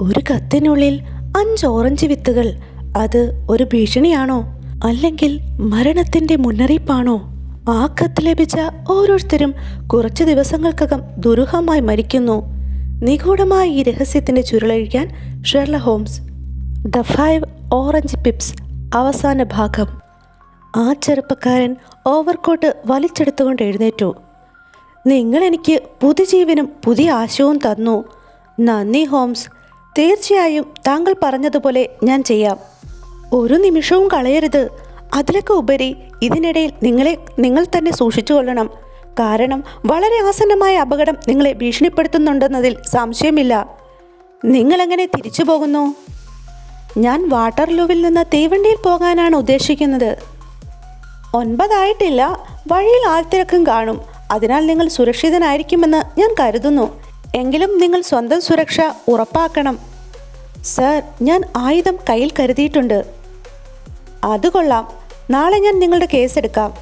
ഒരു കത്തിനുള്ളിൽ അഞ്ച് ഓറഞ്ച് വിത്തുകൾ. അത് ഒരു ഭീഷണിയാണോ? അല്ലെങ്കിൽ മരണത്തിന്റെ മുന്നറിയിപ്പാണോ? ആ കത്ത് ലഭിച്ച ഓരോരുത്തരും കുറച്ച് ദിവസങ്ങൾക്കകം ദുരൂഹമായി മരിക്കുന്നു. നിഗൂഢമായ ഈ രഹസ്യത്തിന്റെ ചുരുളഴിക്കാൻ Sherlock Holmes. The five orange pips അവസാന ഭാഗം. ആ ചെറുപ്പക്കാരൻ ഓവർകോട്ട് വലിച്ചെടുത്തുകൊണ്ട് എഴുന്നേറ്റു. നിങ്ങൾ എനിക്ക് പുതുജീവനും പുതിയ ആശയവും തന്നു. നന്ദി ഹോംസ്. തീർച്ചയായും താങ്കൾ പറഞ്ഞതുപോലെ ഞാൻ ചെയ്യാം. ഒരു നിമിഷവും കളയരുത്. അതിലൊക്കെ ഉപരി ഇതിനിടയിൽ നിങ്ങളെ നിങ്ങൾ തന്നെ സൂക്ഷിച്ചു കൊള്ളണം. കാരണം വളരെ ആസന്നമായ അപകടം നിങ്ങളെ ഭീഷണിപ്പെടുത്തുന്നുണ്ടെന്നതിൽ സംശയമില്ല. നിങ്ങളെങ്ങനെ തിരിച്ചു പോകുന്നു? ഞാൻ വാട്ടർലൂവിൽ നിന്ന് തീവണ്ടിയിൽ പോകാനാണ് ഉദ്ദേശിക്കുന്നത്. ഒൻപതായിട്ടില്ല. വഴിയിൽ ആൾത്തിരക്കും കാണും. അതിനാൽ നിങ്ങൾ സുരക്ഷിതനായിരിക്കുമെന്ന് ഞാൻ കരുതുന്നു. എങ്കിലും നിങ്ങൾ സ്വന്തം സുരക്ഷ ഉറപ്പാക്കണം. സർ ഞാൻ ആയുധം കയ്യിൽ കരുതിയിട്ടുണ്ട്. അത് കൊള്ളാം നാളെ ഞാൻ നിങ്ങളുടെ കേസ് എടുക്കാം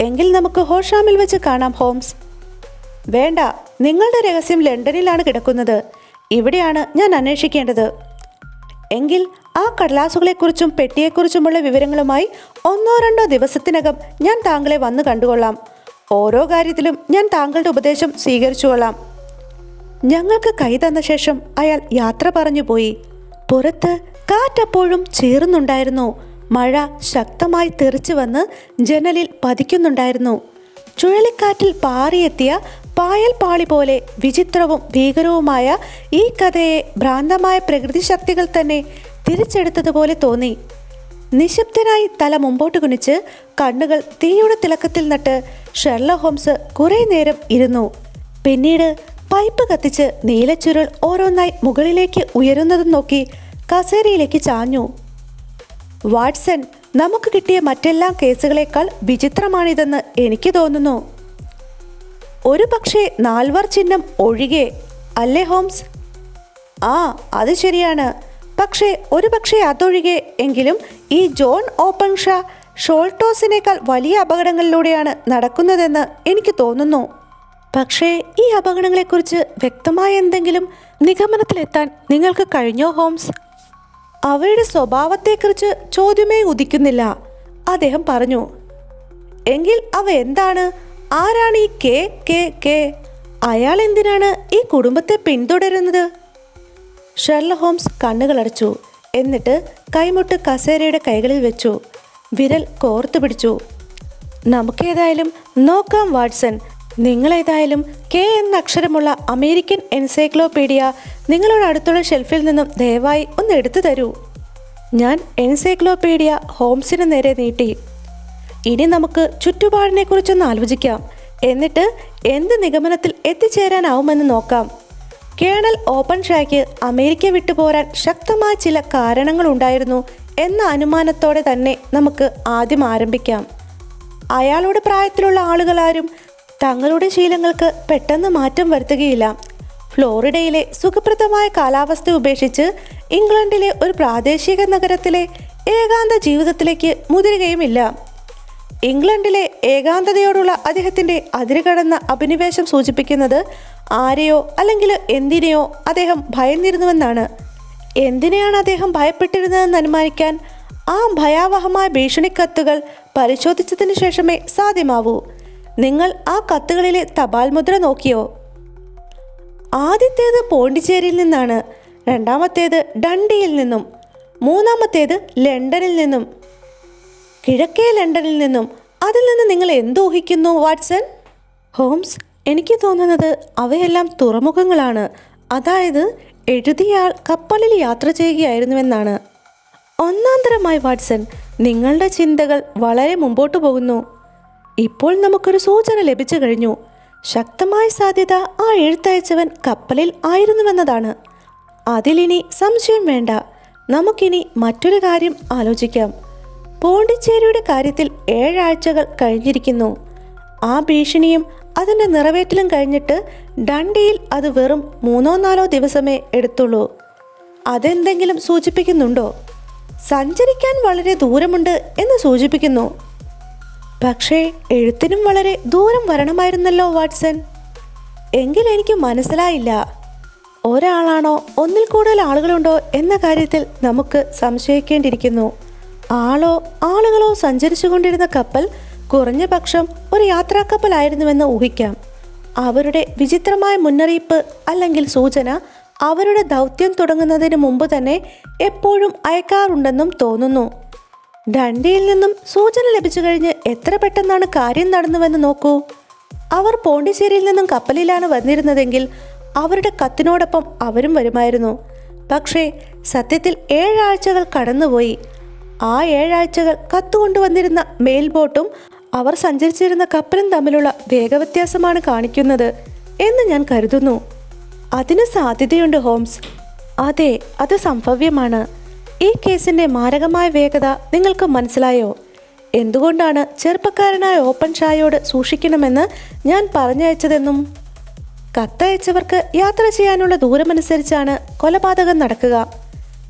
എങ്കിൽ നമുക്ക് ഹോഷാമിൽ വെച്ച് കാണാം ഹോംസ്. വേണ്ട നിങ്ങളുടെ രഹസ്യം ലണ്ടനിലാണ് കിടക്കുന്നത്. ഇവിടെയാണ് ഞാൻ അന്വേഷിക്കേണ്ടത്. എങ്കിൽ ആ കടലാസുകളെക്കുറിച്ചും പെട്ടിയെക്കുറിച്ചുമുള്ള വിവരങ്ങളുമായി ഒന്നോ രണ്ടോ ദിവസത്തിനകം ഞാൻ താങ്കളെ വന്ന് കണ്ടുകൊള്ളാം. ഓരോ കാര്യത്തിലും ഞാൻ താങ്കളുടെ ഉപദേശം സ്വീകരിച്ചുകൊള്ളാം. ഞങ്ങൾക്ക് കൈ തന്ന ശേഷം അയാൾ യാത്ര പറഞ്ഞു പോയി. പുറത്ത് കാറ്റപ്പോഴും ചേറുന്നുണ്ടായിരുന്നു. മഴ ശക്തമായി തെറിച്ചു വന്ന് ജനലിൽ പതിക്കുന്നുണ്ടായിരുന്നു. ചുഴലിക്കാറ്റിൽ പാറിയെത്തിയ പായൽ പാളി പോലെ വിചിത്രവും ഭീകരവുമായ ഈ കഥയെ ഭ്രാന്തമായ പ്രകൃതി ശക്തികൾ തന്നെ തിരിച്ചെടുത്തതുപോലെ തോന്നി. നിശബ്ദനായി തല മുമ്പോട്ട് കുനിച്ച് കണ്ണുകൾ തീയുടെ തിളക്കത്തിൽ നട്ട് ഷെർല ഹോംസ് കുറേ നേരം ഇരുന്നു. പിന്നീട് പൈപ്പ് കത്തിച്ച് നീലച്ചുരുൾ ഓരോന്നായി മുകളിലേക്ക് ഉയരുന്നതും നോക്കി കസേരയിലേക്ക് ചാഞ്ഞു. വാട്സൺ നമുക്ക് കിട്ടിയ മറ്റെല്ലാ കേസുകളേക്കാൾ വിചിത്രമാണിതെന്ന് എനിക്ക് തോന്നുന്നു. ഒരു പക്ഷേ നാൽവർ ചിഹ്നം ഒഴികെ അല്ലേ ഹോംസ്? ആ അത് ശരിയാണ്. പക്ഷേ ഒരു പക്ഷേ അതൊഴികെ എങ്കിലും ഈ ജോൺ ഓപ്പൺ ഷാ ഷോൾട്ടോസിനേക്കാൾ വലിയ അപകടങ്ങളിലൂടെയാണ് നടക്കുന്നതെന്ന് എനിക്ക് തോന്നുന്നു. പക്ഷേ ഈ അപകടങ്ങളെക്കുറിച്ച് വ്യക്തമായ എന്തെങ്കിലും നിഗമനത്തിലെത്താൻ നിങ്ങൾക്ക് കഴിഞ്ഞോ ഹോംസ്? അവരുടെ സ്വഭാവത്തെക്കുറിച്ച് ചോദ്യമേ ഉദിക്കുന്നില്ല. അദ്ദേഹം പറഞ്ഞു എങ്കിൽ അവ എന്താണ്? ആരാണ് ഈ കെ കെ കെ? അയാൾ എന്തിനാണ് ഈ കുടുംബത്തെ പിന്തുടരുന്നത്? ഷെർല ഹോംസ് കണ്ണുകളടച്ചു എന്നിട്ട് കൈമുട്ട് കസേരയുടെ കൈകളിൽ വെച്ചു വിരൽ കോർത്തു പിടിച്ചു. നമുക്കേതായാലും നോക്കാം വാട്സൺ. നിങ്ങളേതായാലും കെ എന്ന അക്ഷരമുള്ള അമേരിക്കൻ എൻസൈക്ലോപീഡിയ നിങ്ങളുടെ അടുത്തുള്ള ഷെൽഫിൽ നിന്നും ദയവായി ഒന്ന് എടുത്തു തരൂ. ഞാൻ എൻസൈക്ലോപീഡിയ ഹോംസിന് നേരെ നീട്ടി. ഇനി നമുക്ക് ചുറ്റുപാടിനെ കുറിച്ചൊന്ന് ആലോചിക്കാം. എന്നിട്ട് എന്ത് നിഗമനത്തിൽ എത്തിച്ചേരാനാവുമെന്ന് നോക്കാം. കേണൽ ഓപ്പൺ ഷായ്ക്ക് അമേരിക്ക വിട്ടുപോരാൻ ശക്തമായ ചില കാരണങ്ങളുണ്ടായിരുന്നു എന്ന അനുമാനത്തോടെ തന്നെ നമുക്ക് ആദ്യം ആരംഭിക്കാം. അയാളുടെ പ്രായത്തിലുള്ള ആളുകളാരും തങ്ങളുടെ ശീലങ്ങൾക്ക് പെട്ടെന്ന് മാറ്റം വരുത്തുകയില്ല. ഫ്ലോറിഡയിലെ സുഖപ്രദമായ കാലാവസ്ഥ ഉപേക്ഷിച്ച് ഇംഗ്ലണ്ടിലെ ഒരു പ്രാദേശിക നഗരത്തിലെ ഏകാന്ത ജീവിതത്തിലേക്ക് മുതിരുകയുമില്ല. ഇംഗ്ലണ്ടിലെ ഏകാന്തതയോടുള്ള അദ്ദേഹത്തിന്റെ അതിരുകടന്ന അഭിനിവേശം സൂചിപ്പിക്കുന്നത് ആരെയോ അല്ലെങ്കിൽ എന്തിനെയോ അദ്ദേഹം ഭയന്നിരുന്നുവെന്നാണ്. എന്തിനെയാണ് അദ്ദേഹം ഭയപ്പെട്ടിരുന്നതെന്ന് അനുമാനിക്കാൻ ആ ഭയാവഹമായ ഭീഷണിക്കത്തുകൾ പരിശോധിച്ചതിന് ശേഷമേ സാധ്യമാവൂ. നിങ്ങൾ ആ കത്തുകളിലെ തപാൽ മുദ്ര നോക്കിയോ? ആദ്യത്തേത് പോണ്ടിച്ചേരിയിൽ നിന്നാണ് രണ്ടാമത്തേത് ഡണ്ടിയിൽ നിന്നും മൂന്നാമത്തേത് ലണ്ടനിൽ നിന്നും. കിഴക്കേ ലണ്ടനിൽ നിന്നും. അതിൽ നിന്ന് നിങ്ങൾ എന്തോഹിക്കുന്നു വാട്സൺ? ഹോംസ് എനിക്ക് തോന്നുന്നത് അവയെല്ലാം തുറമുഖങ്ങളാണ്. അതായത് എഴുതിയാൾ കപ്പലിൽ യാത്ര ചെയ്യുകയായിരുന്നുവെന്നാണ്. ഒന്നാന്തരമായി വാട്സൺ നിങ്ങളുടെ ചിന്തകൾ വളരെ മുമ്പോട്ട് പോകുന്നു. ഇപ്പോൾ നമുക്കൊരു സൂചന ലഭിച്ചു കഴിഞ്ഞു. ശക്തമായ സാധ്യത ആ എഴുത്തയച്ചവൻ കപ്പലിൽ ആയിരുന്നുവെന്നതാണ്. അതിലിനി സംശയം വേണ്ട. നമുക്കിനി മറ്റൊരു കാര്യം ആലോചിക്കാം. പോണ്ടിച്ചേരിയുടെ കാര്യത്തിൽ ഏഴാഴ്ചകൾ കഴിഞ്ഞിരിക്കുന്നു. ആ ഭീഷണിയും അതിന്റെ നിറവേറ്റലും കഴിഞ്ഞിട്ട് ഡണ്ടിയിൽ അത് വെറും മൂന്നോ നാലോ ദിവസമേ എടുത്തുള്ളൂ. അതെന്തെങ്കിലും സൂചിപ്പിക്കുന്നുണ്ടോ? സഞ്ചരിക്കാൻ വളരെ ദൂരമുണ്ട് എന്ന് സൂചിപ്പിക്കുന്നു. പക്ഷേ എഴുത്തിനും വളരെ ദൂരം വരണമായിരുന്നല്ലോ വാട്സൺ. എങ്കിൽ എനിക്ക് മനസ്സിലായില്ല. ഒരാളാണോ ഒന്നിൽ കൂടുതൽ ആളുകളുണ്ടോ എന്ന കാര്യത്തിൽ നമുക്ക് സംശയിക്കേണ്ടിയിരിക്കുന്നു. ആളോ ആളുകളോ സഞ്ചരിച്ചുകൊണ്ടിരുന്ന കപ്പൽ കുറഞ്ഞ പക്ഷം ഒരു യാത്രാക്കപ്പലായിരുന്നുവെന്ന് ഊഹിക്കാം. അവരുടെ വിചിത്രമായ മുന്നറിയിപ്പ് അല്ലെങ്കിൽ സൂചന അവരുടെ ദൗത്യം തുടങ്ങുന്നതിന് മുമ്പ് തന്നെ എപ്പോഴും അയക്കാറുണ്ടെന്നും തോന്നുന്നു. ഡണ്ടിയിൽ നിന്നും സൂചന ലഭിച്ചു കഴിഞ്ഞ് എത്ര പെട്ടെന്നാണ് കാര്യം നടന്നുവെന്ന് നോക്കൂ. അവർ പോണ്ടിച്ചേരിയിൽ നിന്നും കപ്പലിലാണ് വന്നിരുന്നതെങ്കിൽ അവരുടെ കത്തിനോടൊപ്പം അവരും വരുമായിരുന്നു. പക്ഷേ സത്യത്തിൽ ഏഴാഴ്ചകൾ കടന്നുപോയി. ആ ഏഴാഴ്ചകൾ കത്തുകൊണ്ടുവന്നിരുന്ന മെയിൽ ബോട്ടും അവർ സഞ്ചരിച്ചിരുന്ന കപ്പലും തമ്മിലുള്ള വേഗവ്യത്യാസമാണ് കാണിക്കുന്നത് എന്ന് ഞാൻ കരുതുന്നു. അതിന് സാധ്യതയുണ്ട് ഹോംസ്. അതെ അത് സംഭവ്യമാണ്. ഈ കേസിന്റെ മാരകമായ വേഗത നിങ്ങൾക്ക് മനസ്സിലായോ? എന്തുകൊണ്ടാണ് ചെറുപ്പക്കാരനായ ഓപ്പൺ ഷായോട് സൂക്ഷിക്കണമെന്ന് ഞാൻ പറഞ്ഞയച്ചതെന്നും? കത്തയച്ചവർക്ക് യാത്ര ചെയ്യാനുള്ള ദൂരമനുസരിച്ചാണ് കൊലപാതകം നടക്കുക.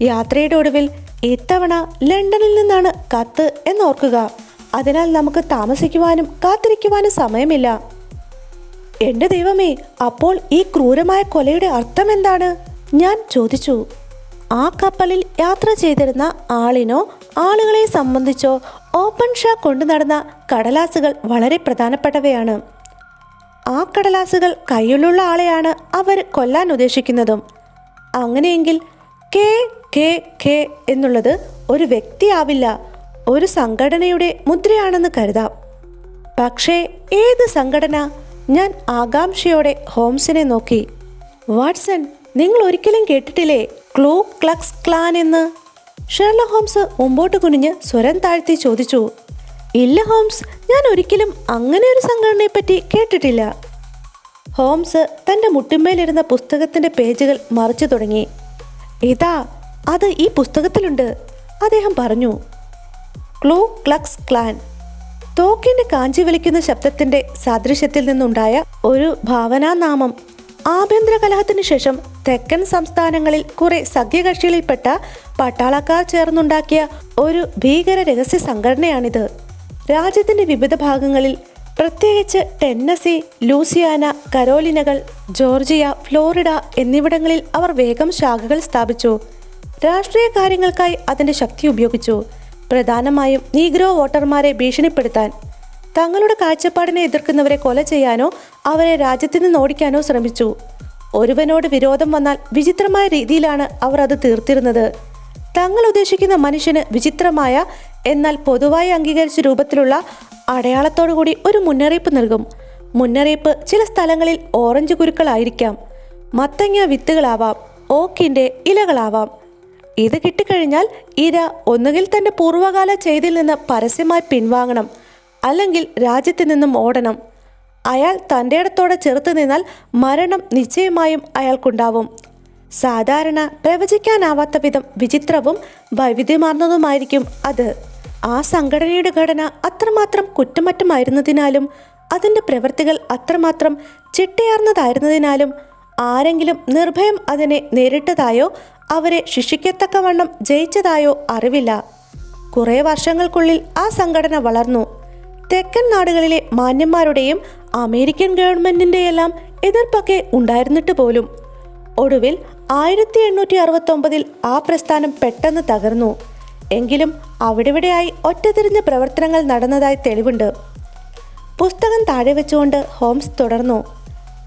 യാത്രയുടെ ഒടുവിൽ ഇത്തവണ ലണ്ടനിൽ നിന്നാണ് കത്ത് എന്നോർക്കുക. അതിനാൽ നമുക്ക് താമസിക്കുവാനും കാത്തിരിക്കുവാനും സമയമില്ല. എന്റെ ദൈവമേ അപ്പോൾ ഈ ക്രൂരമായ കൊലയുടെ അർത്ഥം എന്താണ് ഞാൻ ചോദിച്ചു. ആ കപ്പലിൽ യാത്ര ചെയ്തിരുന്ന ആളിനോ ആളുകളെ സംബന്ധിച്ചോ ഓപ്പൺ ഷാ കൊണ്ടു നടന്ന കടലാസുകൾ വളരെ പ്രധാനപ്പെട്ടവയാണ്. ആ കടലാസുകൾ കയ്യിലുള്ള ആളെയാണ് അവർ കൊല്ലാൻ ഉദ്ദേശിക്കുന്നതും. അങ്ങനെയെങ്കിൽ കെ കെ കെ എന്നുള്ളത് ഒരു വ്യക്തിയാവില്ല ഒരു സംഘടനയുടെ മുദ്രയാണെന്ന് കരുതാം. പക്ഷേ ഏത് സംഘടന? ഞാൻ ആകാംക്ഷയോടെ ഹോംസിനെ നോക്കി. വാട്സൺ നിങ്ങൾ ഒരിക്കലും കേട്ടിട്ടില്ലേ? ക്ലൂ ക്ലക്സ് ക്ലാൻ എന്ന്. ഷെർല ഹോംസ് മുമ്പോട്ട് കുനിഞ്ഞ് സ്വരം താഴ്ത്തി ചോദിച്ചു ഇല്ല ഹോംസ് ഞാൻ ഒരിക്കലും അങ്ങനെ ഒരു സംഘടനയെപ്പറ്റി കേട്ടിട്ടില്ല. ഹോംസ് തന്റെ മുട്ടിന്മേലിരുന്ന പുസ്തകത്തിന്റെ പേജുകൾ മറിച്ചു തുടങ്ങി. ഇതാ അത് ഈ പുസ്തകത്തിലുണ്ട് അദ്ദേഹം പറഞ്ഞു. ക്ലൂ ക്ലക്സ് ക്ലാൻ തോക്കിന്റെ കാഞ്ചി വിളിക്കുന്ന ശബ്ദത്തിന്റെ സാദൃശ്യത്തിൽ നിന്നുണ്ടായ ഒരു ഭാവനാനാമം ആഭ്യന്തര കലഹത്തിന് ശേഷം തെക്കൻ സംസ്ഥാനങ്ങളിൽ കുറെ സഖ്യകക്ഷികളിൽപ്പെട്ട പട്ടാളക്കാർ ചേർന്നുണ്ടാക്കിയ ഒരു ഭീകര രഹസ്യ സംഘടനയാണിത്. രാജ്യത്തിന്റെ വിവിധ ഭാഗങ്ങളിൽ പ്രത്യേകിച്ച് ടെന്നസി ലൂസിയാന കരോലിനകൾ ജോർജിയ ഫ്ലോറിഡ എന്നിവിടങ്ങളിൽ അവർ വേഗം ശാഖകൾ സ്ഥാപിച്ചു. രാഷ്ട്രീയ കാര്യങ്ങൾക്കായി അതിന്റെ ശക്തി ഉപയോഗിച്ചു. പ്രധാനമായും നീഗ്രോ വോട്ടർമാരെ ഭീഷണിപ്പെടുത്താൻ. തങ്ങളുടെ കാഴ്ചപ്പാടിനെ എതിർക്കുന്നവരെ കൊല ചെയ്യാനോ അവരെ രാജ്യത്തിൽ നിന്ന് ഓടിക്കാനോ ശ്രമിച്ചു. ഒരുവനോട് വിരോധം വന്നാൽ വിചിത്രമായ രീതിയിലാണ് അവർ അത് തീർത്തിരുന്നത്. തങ്ങൾ ഉദ്ദേശിക്കുന്ന മനുഷ്യന് വിചിത്രമായ എന്നാൽ പൊതുവായി അംഗീകരിച്ച രൂപത്തിലുള്ള അടയാളത്തോടുകൂടി ഒരു മുന്നറിയിപ്പ് നൽകും. മുന്നറിയിപ്പ് ചില സ്ഥലങ്ങളിൽ ഓറഞ്ച് കുരുക്കളായിരിക്കാം. മത്തങ്ങ വിത്തുകളാവാം ഓക്കിന്റെ ഇലകളാവാം. ഇത് കിട്ടിക്കഴിഞ്ഞാൽ ഇര ഒന്നുകിൽ തന്റെ പൂർവകാല ചെയ്തിൽ നിന്ന് പരസ്യമായി പിൻവാങ്ങണം അല്ലെങ്കിൽ രാജ്യത്തു നിന്നും ഓടണം. അയാൾ തന്റെ ഇടത്തോടെ ചെറുത്ത് നിന്നാൽ മരണം നിശ്ചയമായും അയാൾക്കുണ്ടാവും. സാധാരണ പ്രവചിക്കാനാവാത്ത വിധം വിചിത്രവും വൈവിധ്യമാർന്നതുമായിരിക്കും അത്. ആ സംഘടനയുടെ ഘടന അത്രമാത്രം കുറ്റമറ്റമായിരുന്നതിനാലും അതിന്റെ പ്രവൃത്തികൾ അത്രമാത്രം ചിട്ടയാർന്നതായിരുന്നതിനാലും ആരെങ്കിലും നിർഭയം അതിനെ നേരിട്ടതായോ അവരെ ശിക്ഷിക്കത്തക്കവണ്ണം ജയിച്ചതായോ അറിവില്ല. കുറേ വർഷങ്ങൾക്കുള്ളിൽ ആ സംഘടന വളർന്നു. തെക്കൻ നാടുകളിലെ മാന്യന്മാരുടെയും അമേരിക്കൻ ഗവൺമെന്റിന്റെയെല്ലാം എതിർപ്പൊക്കെ ഉണ്ടായിരുന്നിട്ട് പോലും. ഒടുവിൽ ആയിരത്തി എണ്ണൂറ്റി അറുപത്തൊമ്പതിൽ ആ പ്രസ്ഥാനം പെട്ടെന്ന് തകർന്നു. എങ്കിലും അവിടെവിടെയായി ഒറ്റതിരിഞ്ഞ പ്രവർത്തനങ്ങൾ നടന്നതായി തെളിവുണ്ട്. പുസ്തകം താഴെ വെച്ചുകൊണ്ട് ഹോംസ് തുടർന്നു.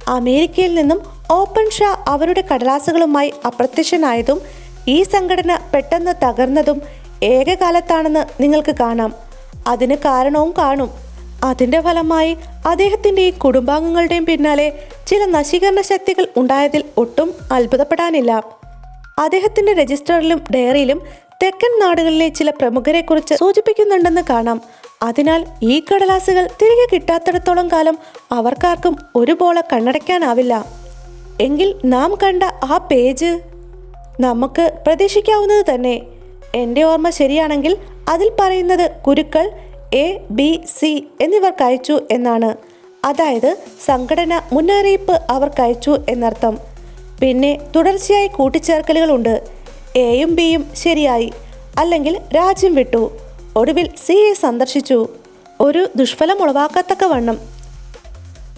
അമേരിക്കയിൽ നിന്നും ഓപ്പൺ ഷാ അവരുടെ കടലാസുകളുമായി അപ്രത്യക്ഷനായതും ഈ സംഘടന പെട്ടെന്ന് തകർന്നതും ഏകകാലത്താണെന്ന് നിങ്ങൾക്ക് കാണാം. അതിന് കാരണവും കാണും. അതിന്റെ ഫലമായി അദ്ദേഹത്തിന്റെയും കുടുംബാംഗങ്ങളുടെയും പിന്നാലെ ചില നശീകരണ ശക്തികൾ ഉണ്ടായതിൽ ഒട്ടും അത്ഭുതപ്പെടാനില്ല. അദ്ദേഹത്തിന്റെ രജിസ്റ്ററിലും ഡയറിയിലും തെക്കൻ നാടുകളിലെ ചില പ്രമുഖരെക്കുറിച്ച് സൂചിപ്പിക്കുന്നുണ്ടെന്ന് കാണാം. അതിനാൽ ഈ കടലാസുകൾ തിരികെ കിട്ടാത്തിടത്തോളം കാലം അവർക്കാർക്കും ഒരുപോലെ കണ്ണടയ്ക്കാനാവില്ല. എങ്കിൽ നാം കണ്ട ആ പേജ്? നമുക്ക് പ്രതീക്ഷിക്കാവുന്നത് തന്നെ. എന്റെ ഓർമ്മ ശരിയാണെങ്കിൽ അതിൽ പറയുന്നത് കുരുക്കൾ എ ബി സി എന്നിവർക്ക് അയച്ചു എന്നാണ്. അതായത് സംഘടന മുന്നറിയിപ്പ് അവർക്ക് അയച്ചു എന്നർത്ഥം. പിന്നെ തുടർച്ചയായി കൂട്ടിച്ചേർക്കലുകളുണ്ട്. എയും ബിയും ശരിയായി. അല്ലെങ്കിൽ രാജ്യം വിട്ടു. ഒടുവിൽ സിയെ സന്ദർശിച്ചു. ഒരു ദുഷ്ഫലം ഉളവാക്കത്തക്ക വണ്ണം.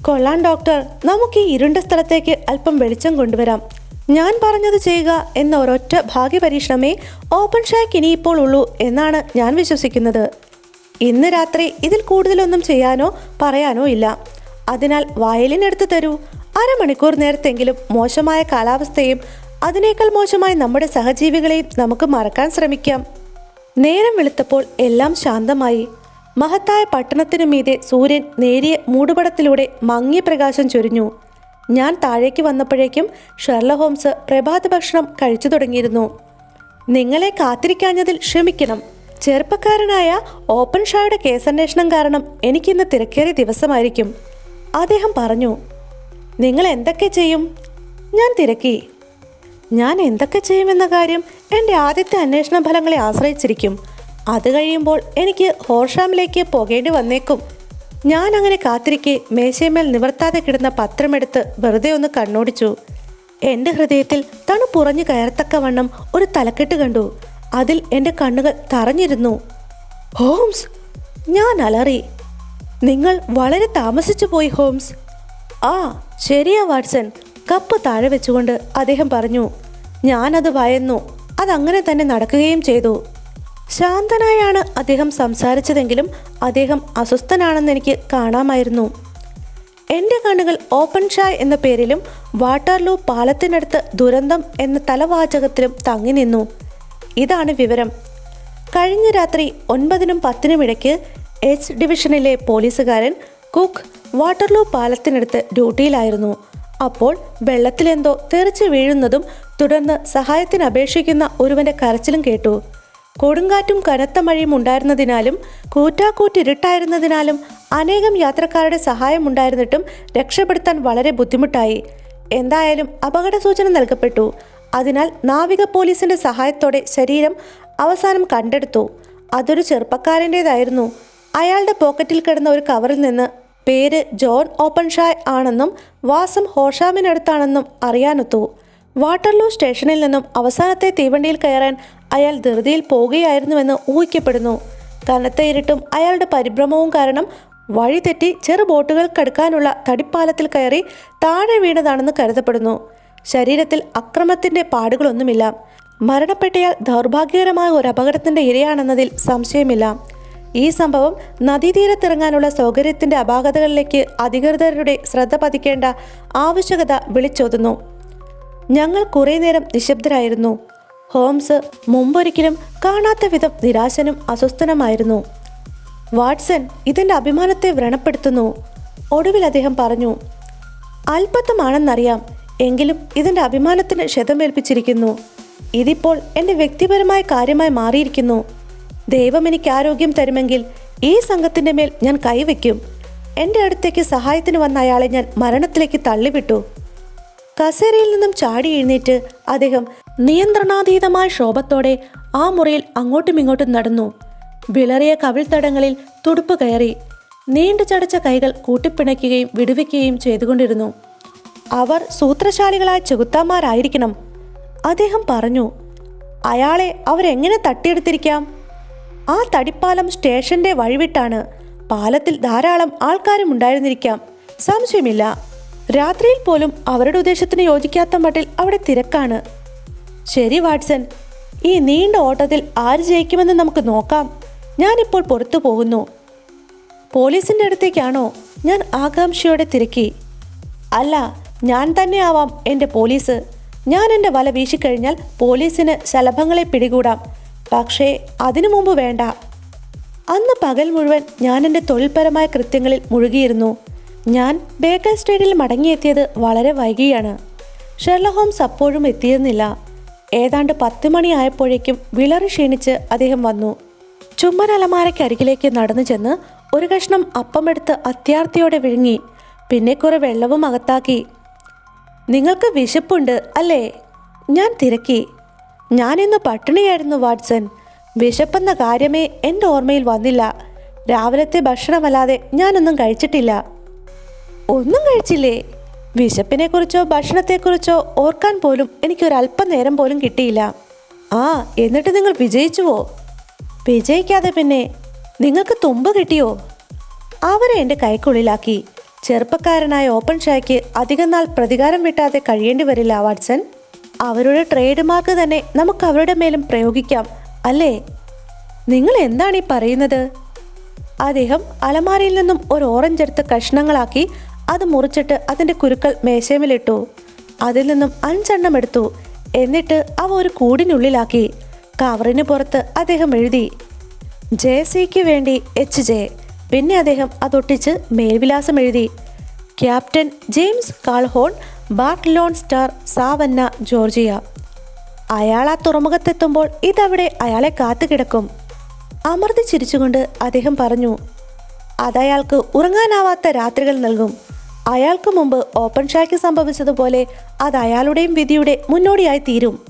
കൊള്ളാൻ ഡോക്ടർ. നമുക്ക് ഈ ഇരുണ്ട സ്ഥലത്തേക്ക് അല്പം വെളിച്ചം കൊണ്ടുവരാം. ഞാൻ പറഞ്ഞത് ചെയ്യുക എന്ന ഒരൊറ്റ ഭാഗ്യപരീക്ഷണമേ ഓപ്പൺ ഷാക്ക് ഇനിയിപ്പോൾ ഉള്ളൂ എന്നാണ് ഞാൻ വിശ്വസിക്കുന്നത്. ഇന്ന് രാത്രി ഇതിൽ കൂടുതലൊന്നും ചെയ്യാനോ പറയാനോ ഇല്ല. അതിനാൽ വയലിനെടുത്ത് തരൂ. അരമണിക്കൂർ നേരത്തെങ്കിലും മോശമായ കാലാവസ്ഥയും അതിനേക്കാൾ മോശമായ നമ്മുടെ സഹജീവികളെയും നമുക്ക് മറക്കാൻ ശ്രമിക്കാം. നേരം വെളുത്തപ്പോൾ എല്ലാം ശാന്തമായി. മഹത്തായ പട്ടണത്തിനു മീതെ സൂര്യൻ നേരിയ മൂടുപടത്തിലൂടെ മങ്ങിയ പ്രകാശം ചൊരിഞ്ഞു. ഞാൻ താഴേക്ക് വന്നപ്പോഴേക്കും ഷെർല ഹോംസ് പ്രഭാത ഭക്ഷണം കഴിച്ചു തുടങ്ങിയിരുന്നു. നിങ്ങളെ കാത്തിരിക്കാഞ്ഞതിൽ ക്ഷമിക്കണം. ചെറുപ്പക്കാരനായ ഓപ്പൺ ഷായുടെ കേസന്വേഷണം കാരണം എനിക്കിന്ന് തിരക്കേറിയ ദിവസമായിരിക്കും. അദ്ദേഹം പറഞ്ഞു നിങ്ങൾ എന്തൊക്കെ ചെയ്യും? ഞാൻ തിരക്കി. ഞാൻ എന്തൊക്കെ ചെയ്യുമെന്ന കാര്യം എന്റെ ആദ്യത്തെ അന്വേഷണ ഫലങ്ങളെ ആശ്രയിച്ചിരിക്കും. അത് കഴിയുമ്പോൾ എനിക്ക് ഹോർഷാമിലേക്ക് പോകേണ്ടി വന്നേക്കും. ഞാൻ അങ്ങനെ കാത്തിരിക്കെ മേശയമേൽ നിവർത്താതെ കിടന്ന പത്രമെടുത്ത് വെറുതെ ഒന്ന് കണ്ണോടിച്ചു. എന്റെ ഹൃദയത്തിൽ തണുപ്പുറഞ്ഞു കയറത്തക്കവണ്ണം ഒരു തലക്കെട്ട് കണ്ടു. അതിൽ എന്റെ കണ്ണുകൾ തറഞ്ഞിരുന്നു. ഹോംസ് ഞാൻ അലറി. നിങ്ങൾ വളരെ താമസിച്ചു പോയി ഹോംസ്. ആ ശരിയാ വാട്സൺ. കപ്പ് താഴെ വെച്ചുകൊണ്ട് അദ്ദേഹം പറഞ്ഞു. ഞാനത് ഭയന്നു. അതങ്ങനെ തന്നെ നടക്കുകയും ചെയ്തു. ശാന്തനായാണ് അദ്ദേഹം സംസാരിച്ചതെങ്കിലും അദ്ദേഹം അസ്വസ്ഥനാണെന്ന് എനിക്ക് കാണാമായിരുന്നു. എന്റെ കണ്ണുകൾ ഓപ്പൺ ഷായ് എന്ന പേരിലും വാട്ടർലൂ പാലത്തിനടുത്ത് ദുരന്തം എന്ന തലവാചകത്തിലും തങ്ങി നിന്നു. ഇതാണ് വിവരം. കഴിഞ്ഞ രാത്രി ഒൻപതിനും പത്തിനും ഇടയ്ക്ക് എച്ച് ഡിവിഷനിലെ പോലീസുകാരൻ കുക്ക് വാട്ടർലൂ പാലത്തിനടുത്ത് ഡ്യൂട്ടിയിലായിരുന്നു. അപ്പോൾ വെള്ളത്തിലെന്തോ തെറിച്ച് വീഴുന്നതും തുടർന്ന് സഹായത്തിന് അപേക്ഷിക്കുന്ന ഒരുവന്റെ കരച്ചിലും കേട്ടു. കൊടുങ്കാറ്റും കനത്ത മഴയും ഉണ്ടായിരുന്നതിനാലും കൂറ്റാക്കൂറ്റ് ഇരുട്ടായിരുന്നതിനാലും അനേകം യാത്രക്കാരുടെ സഹായം ഉണ്ടായിരുന്നിട്ടും രക്ഷപ്പെടുത്താൻ വളരെ ബുദ്ധിമുട്ടായി. എന്തായാലും അപകട സൂചന നൽകപ്പെട്ടു. അതിനാൽ നാവിക പോലീസിന്റെ സഹായത്തോടെ ശരീരം അവസാനം കണ്ടെടുത്തു. അതൊരു ചെറുപ്പക്കാരന്റെതായിരുന്നു അയാളുടെ പോക്കറ്റിൽ കിടന്ന ഒരു കവറിൽ നിന്ന് പേര് ജോൺ ഓപ്പൺഷായ് ആണെന്നും വാസം ഹോഷാമിനടുത്താണെന്നും അറിയാനൊത്തു. വാട്ടർലൂ സ്റ്റേഷനിൽ നിന്നും അവസാനത്തെ തീവണ്ടിയിൽ കയറാൻ അയാൾ ധൃതിയിൽ പോകുകയായിരുന്നുവെന്ന് ഊഹിക്കപ്പെടുന്നു. കനത്ത ഇരുട്ടും അയാളുടെ പരിഭ്രമവും കാരണം വഴിതെറ്റി ചെറു ചെറു ബോട്ടുകൾക്കടുക്കാനുള്ള തടിപ്പാലത്തിൽ കയറി താഴെ വീണതാണെന്ന് കരുതപ്പെടുന്നു. ശരീരത്തിൽ അക്രമത്തിന്റെ പാടുകളൊന്നുമില്ല. മരണപ്പെട്ടയാൾ ദൗർഭാഗ്യകരമായ ഒരു അപകടത്തിന്റെ ഇരയാണെന്നതിൽ സംശയമില്ല. ഈ സംഭവം നദീതീരത്തിറങ്ങാനുള്ള സൗകര്യത്തിന്റെ അപാകതകളിലേക്ക് അധികൃതരുടെ ശ്രദ്ധ പതിക്കേണ്ട ആവശ്യകത വിളിച്ചോതുന്നു. ഞങ്ങൾ കുറേ നേരം നിശബ്ദരായിരുന്നു. ഹോംസ് മുമ്പൊരിക്കലും കാണാത്ത വിധം നിരാശനും അസ്വസ്ഥനുമായിരുന്നു. വാട്സൺ ഇതിന്റെ അഭിമാനത്തെ വ്രണപ്പെടുത്തുന്നു. ഒടുവിൽ അദ്ദേഹം പറഞ്ഞു അല്പത്വമാണെന്നറിയാം എങ്കിലും ഇതിന്റെ അഭിമാനത്തിന് ക്ഷതമേൽപ്പിച്ചിരിക്കുന്നു. ഇതിപ്പോൾ എന്റെ വ്യക്തിപരമായ കാര്യമായി മാറിയിരിക്കുന്നു. ദൈവം എനിക്ക് ആരോഗ്യം തരുമെങ്കിൽ ഈ സംഘത്തിന്റെ മേൽ ഞാൻ കൈവയ്ക്കും. എന്റെ അടുത്തേക്ക് സഹായത്തിന് വന്ന അയാളെ ഞാൻ മരണത്തിലേക്ക് തള്ളിവിട്ടു. കസേരയിൽ നിന്നും ചാടി എഴുന്നേറ്റ് അദ്ദേഹം നിയന്ത്രണാതീതമായ ശോഭത്തോടെ ആ മുറിയിൽ അങ്ങോട്ടുമിങ്ങോട്ടും നടന്നു. വിളറിയ കവിൾത്തടങ്ങളിൽ തുടുപ്പ് കയറി. നീണ്ടു ചടച്ച കൈകൾ കൂട്ടിപ്പിണയ്ക്കുകയും വിടുവിക്കുകയും ചെയ്തുകൊണ്ടിരുന്നു. അവർ സൂത്രശാലികളായ ചെകുത്താന്മാരായിരിക്കണം. അദ്ദേഹം പറഞ്ഞു അയാളെ അവരെങ്ങനെ തട്ടിയെടുത്തിരിക്കാം? ആ തടിപ്പാലം സ്റ്റേഷന്റെ വഴിവിട്ടാണ്. പാലത്തിൽ ധാരാളം ആൾക്കാരും ഉണ്ടായിരുന്നിരിക്കാം. സംശയമില്ല. രാത്രിയിൽ പോലും അവരുടെ ഉദ്ദേശത്തിന് യോജിക്കാത്ത മട്ടിൽ അവിടെ തിരക്കാണ്. ശരി വാട്സൺ. ഈ നീണ്ട ഓട്ടത്തിൽ ആര് ജയിക്കുമെന്ന് നമുക്ക് നോക്കാം. ഞാനിപ്പോൾ പുറത്തു പോകുന്നു. പോലീസിന്റെ അടുത്തേക്കാണോ? ഞാൻ ആകാംക്ഷയോടെ തിരക്കി. അല്ല ഞാൻ തന്നെ ആവാം എന്റെ പോലീസ്. ഞാൻ എന്റെ വല വീശിക്കഴിഞ്ഞാൽ പോലീസിന് ശലഭങ്ങളെ പിടികൂടാം. പക്ഷേ അതിനു മുമ്പ് വേണ്ട. അന്ന് പകൽ മുഴുവൻ ഞാൻ എന്റെ തൊഴിൽപരമായ കൃത്യങ്ങളിൽ മുഴുകിയിരുന്നു. ഞാൻ ബേക്കൽ സ്ട്രീറ്റിൽ മടങ്ങിയെത്തിയത് വളരെ വൈകിയാണ്. ഷെർല ഹോംസ് അപ്പോഴും എത്തിയിരുന്നില്ല. ഏതാണ്ട് പത്ത് മണിയായപ്പോഴേക്കും വിളറി ക്ഷീണിച്ച് അദ്ദേഹം വന്നു. ചുമ്മരലമാരയ്ക്ക് അരികിലേക്ക് നടന്നു ചെന്ന് ഒരു കഷ്ണം അപ്പമെടുത്ത് അത്യാർത്ഥിയോടെ വിഴുങ്ങി. പിന്നെ കുറെ വെള്ളവും അകത്താക്കി. നിങ്ങൾക്ക് വിശപ്പുണ്ട് അല്ലേ? ഞാൻ തിരക്കി. ഞാനിന്ന് പട്ടിണിയായിരുന്നു വാട്സൺ. വിശപ്പെന്ന കാര്യമേ എന്റെ ഓർമ്മയിൽ വന്നില്ല. രാവിലത്തെ ഭക്ഷണമല്ലാതെ ഞാനൊന്നും കഴിച്ചിട്ടില്ല. ഒന്നും കഴിച്ചില്ലേ? വിശപ്പിനെക്കുറിച്ചോ ഭക്ഷണത്തെക്കുറിച്ചോ ഓർക്കാൻ പോലും എനിക്കൊരല്പം നേരം പോലും കിട്ടിയില്ല. ആ എന്നിട്ട് നിങ്ങൾ വിജയിച്ചുവോ? വിജയിക്കാതെ പിന്നെ നിങ്ങൾക്ക് തുമ്പ് കിട്ടിയോ? അവരെ എന്റെ കൈക്കുള്ളിലാക്കി. ചെറുപ്പക്കാരനായ ഓപ്പൺ ഷായ്ക്ക് അധികം നാൾ പ്രതികാരം വിട്ടാതെ കഴിയേണ്ടി വരില്ല വാട്സൺ. അവരുടെ ട്രേഡ് മാർക്ക് തന്നെ നമുക്ക് അവരുടെ മേലും പ്രയോഗിക്കാം അല്ലേ? നിങ്ങൾ എന്താണ് ഈ പറയുന്നത്? അദ്ദേഹം അലമാരയിൽ നിന്നും ഒരു ഓറഞ്ച് എടുത്ത് കഷ്ണങ്ങളാക്കി അത് മുറിച്ചിട്ട് അതിന്റെ കുരുക്കൾ മേശേമിലിട്ടു. അതിൽ നിന്നും അഞ്ചെണ്ണം എടുത്തു. എന്നിട്ട് അവ ഒരു കൂടിനുള്ളിലാക്കി. കവറിന് പുറത്ത് അദ്ദേഹം എഴുതി. ജെ സിക്ക് വേണ്ടി എച്ച് ജെ പിന്നെ അദ്ദേഹം അതൊട്ടിച്ച് മേൽവിലാസം എഴുതി. Captain James Calhoun barque Lone Star Savannah Georgia. അയാൾ ആ തുറമുഖത്തെത്തുമ്പോൾ ഇതവിടെ അയാളെ കാത്തുകിടക്കും. അമർത്തി ചിരിച്ചുകൊണ്ട് അദ്ദേഹം പറഞ്ഞു അതയാൾക്ക് ഉറങ്ങാനാവാത്ത രാത്രികൾ നൽകും. അയാൾക്ക് മുമ്പ് ഓപ്പൺ ഷാക്ക് സംഭവിച്ചതുപോലെ അത് അയാളുടെയും വിധിയുടെ മുന്നോടിയായി തീരും.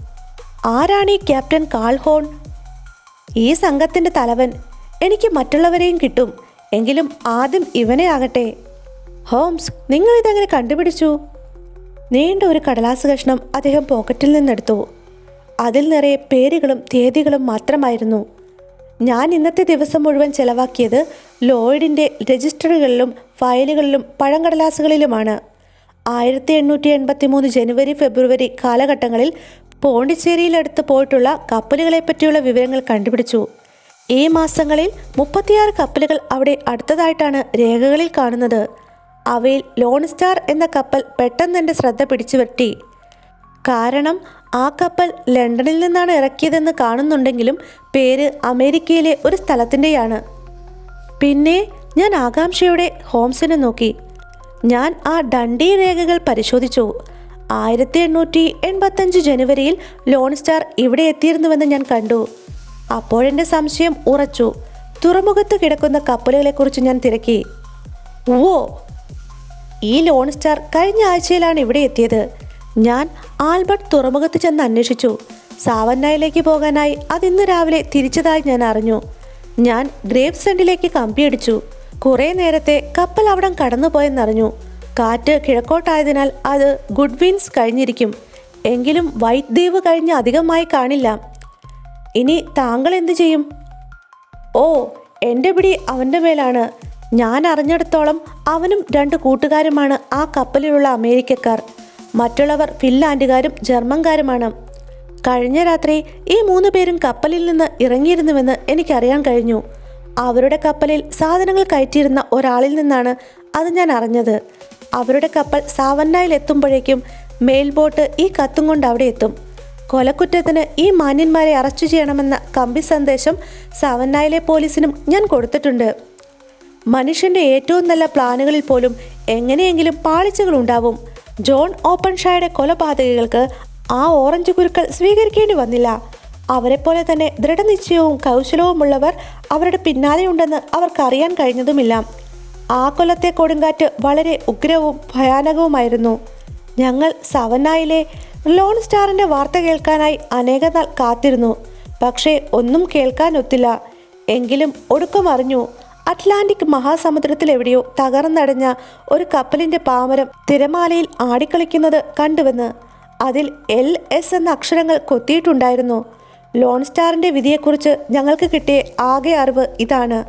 ആരാണ് ഈ ക്യാപ്റ്റൻ കാൾഹോൺ ഈ സംഘത്തിന്റെ തലവൻ എനിക്ക് മറ്റുള്ളവരെയും കിട്ടും. എങ്കിലും ആദ്യം ഇവനെ ആകട്ടെ. ഹോംസ് നിങ്ങൾ ഇതെങ്ങനെ കണ്ടുപിടിച്ചു? നീണ്ട ഒരു കടലാസ് കഷ്ണം അദ്ദേഹം പോക്കറ്റിൽ നിന്നെടുത്തു. അതിൽ നിറയെ പേരുകളും തീയതികളും മാത്രമായിരുന്നു. ഞാൻ ഇന്നത്തെ ദിവസം മുഴുവൻ ചെലവാക്കിയത് ലോയിഡിന്റെ രജിസ്റ്ററുകളിലും ഫയലുകളിലും പഴങ്കടലാസുകളിലുമാണ്. ആയിരത്തി എണ്ണൂറ്റി എൺപത്തി മൂന്ന് ജനുവരി ഫെബ്രുവരി കാലഘട്ടങ്ങളിൽ പോണ്ടിച്ചേരിയിലടുത്ത് പോയിട്ടുള്ള കപ്പലുകളെ പറ്റിയുള്ള വിവരങ്ങൾ കണ്ടുപിടിച്ചു. ഈ മാസങ്ങളിൽ മുപ്പത്തിയാറ് കപ്പലുകൾ അവിടെ അടുത്തതായിട്ടാണ് രേഖകളിൽ കാണുന്നത്. അവയിൽ ലോൺ സ്റ്റാർ എന്ന കപ്പൽ പെട്ടെന്ന് എന്റെ ശ്രദ്ധ പിടിച്ചു പറ്റി കാരണം ആ കപ്പൽ ലണ്ടനിൽ നിന്നാണ് ഇറക്കിയതെന്ന് കാണുന്നുണ്ടെങ്കിലും പേര് അമേരിക്കയിലെ ഒരു സ്ഥലത്തിന്റെയാണ്. പിന്നെ ഞാൻ ആകാംക്ഷയോടെ ഹോംസിനെ നോക്കി. ഞാൻ ആ ഡണ്ടി രേഖകൾ പരിശോധിച്ചു. ആയിരത്തി എണ്ണൂറ്റി എൺപത്തഞ്ച് ജനുവരിയിൽ ലോൺ സ്റ്റാർ ഇവിടെ എത്തിയിരുന്നുവെന്ന് ഞാൻ കണ്ടു. അപ്പോഴെന്റെ സംശയം ഉറച്ചു. തുറമുഖത്ത് കിടക്കുന്ന കപ്പലുകളെക്കുറിച്ച് ഞാൻ തിരക്കി. ഓ ഈ ലോൺ സ്റ്റാർ കഴിഞ്ഞ ആഴ്ചയിലാണ് ഇവിടെ എത്തിയത്. ഞാൻ ആൽബർട്ട് തുറമുഖത്ത് ചെന്ന് അന്വേഷിച്ചു. സാവന്നയിലേക്ക് പോകാനായി അതിന്ന് രാവിലെ തിരിച്ചതായി ഞാൻ അറിഞ്ഞു. ഞാൻ ഗ്രേവ് സെൻഡിലേക്ക് കമ്പിയടിച്ചു കുറേ നേരത്തെ കപ്പൽ അവിടം കടന്നുപോയെന്നറിഞ്ഞു. കാറ്റ് കിഴക്കോട്ടായതിനാൽ അത് ഗുഡ് വിൻസ് കഴിഞ്ഞിരിക്കും. എങ്കിലും വൈറ്റ് ദ്വീപ് കഴിഞ്ഞ് അധികമായി കാണില്ല. ഇനി താങ്കൾ എന്തു ചെയ്യും? ഓ എന്റെ പിടി അവന്റെ മേലാണ്. ഞാൻ അറിഞ്ഞിടത്തോളം അവനും രണ്ട് കൂട്ടുകാരുമാണ് ആ കപ്പലിലുള്ള അമേരിക്കക്കാർ. മറ്റുള്ളവർ ഫിൻലാൻഡുകാരും ജർമ്മൻകാരുമാണ്. കഴിഞ്ഞ രാത്രി ഈ മൂന്ന് പേരും കപ്പലിൽ നിന്ന് ഇറങ്ങിയിരുന്നുവെന്ന് എനിക്കറിയാൻ കഴിഞ്ഞു. അവരുടെ കപ്പലിൽ സാധനങ്ങൾ കയറ്റിയിരുന്ന ഒരാളിൽ നിന്നാണ് അത് ഞാൻ അറിഞ്ഞത്. അവരുടെ കപ്പൽ സാവന്നായിൽ എത്തുമ്പോഴേക്കും മെയിൽ ബോട്ട് ഈ കത്തും കൊണ്ട് അവിടെ എത്തും. കൊലക്കുറ്റത്തിന് ഈ മാന്യന്മാരെ അറസ്റ്റ് ചെയ്യണമെന്ന കമ്പി സന്ദേശം സാവന്നായിലെ പോലീസിനും ഞാൻ കൊടുത്തിട്ടുണ്ട്. മനുഷ്യന്റെ ഏറ്റവും നല്ല പ്ലാനുകളിൽ പോലും എങ്ങനെയെങ്കിലും പാളിച്ചകൾ ഉണ്ടാവും ജോൺ ഓപ്പൺഷായുടെ കൊലപാതകികൾക്ക് ആ ഓറഞ്ച് കുരുക്കൾ സ്വീകരിക്കേണ്ടി വന്നില്ല. അവരെപ്പോലെ തന്നെ ദൃഢനിശ്ചയവും കൗശലവുമുള്ളവർ അവരുടെ പിന്നാലെയുണ്ടെന്ന് അവർക്കറിയാൻ കഴിഞ്ഞതുമില്ല. ആ കൊല്ലത്തെ കൊടുങ്കാറ്റ് വളരെ ഉഗ്രവും ഭയാനകവുമായിരുന്നു. ഞങ്ങൾ സവനായിലെ ലോൺ സ്റ്റാറിന്റെ വാർത്ത കേൾക്കാനായി അനേകനാൾ കാത്തിരുന്നു. പക്ഷേ ഒന്നും കേൾക്കാനൊത്തില്ല. എങ്കിലും ഒടുക്കം അറിഞ്ഞു. അറ്റ്ലാന്റിക് മഹാസമുദ്രത്തിൽ എവിടെയോ തകർന്നടഞ്ഞ ഒരു കപ്പലിന്റെ പാമരം തിരമാലയിൽ ആടിക്കളിക്കുന്നത് കണ്ടുവെന്ന് അതിൽ എൽ എസ് എന്ന അക്ഷരങ്ങൾ കൊത്തിയിട്ടുണ്ടായിരുന്നു. ലോൺ സ്റ്റാറിന്റെ വിധിയെക്കുറിച്ച് ഞങ്ങൾക്ക് കിട്ടിയ ആകെ അറിവ് ഇതാണ്.